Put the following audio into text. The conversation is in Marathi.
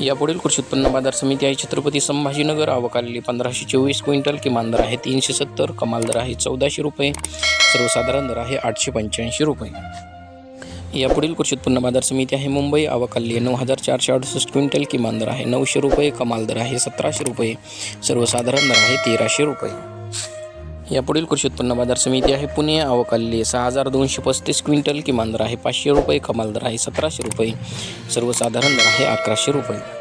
यापुढील कृषी उत्पन्न बाजार समिती आहे. छत्रपती संभाजीनगर अवकाली पंधराशे चोवीस क्विंटल किमान दर आहे तीनशे सत्तर कमाल दर आहे चौदाशे रुपये सर्वसाधारण दर आहे आठशे पंच्याऐंशी रुपये. यापुढील कृषी उत्पन्न बाजार समिती आहे मुंबई अवकाली नऊ हजार चारशे अडुसष्ट क्विंटल किमान दर आहे नऊशे रुपये कमाल दर आहे सतराशे रुपये सर्वसाधारण दर आहे तेराशे रुपये. यापुढील कृषी उत्पन्न बाजार समिती आहे पुणे अवकाली सहा हजार दोनशे पस्तीस क्विंटल किमान दर आहे पाचशे रुपये कमाल दर आहे सतराशे रुपये सर्वसाधारण दर आहे अकराशे रुपये.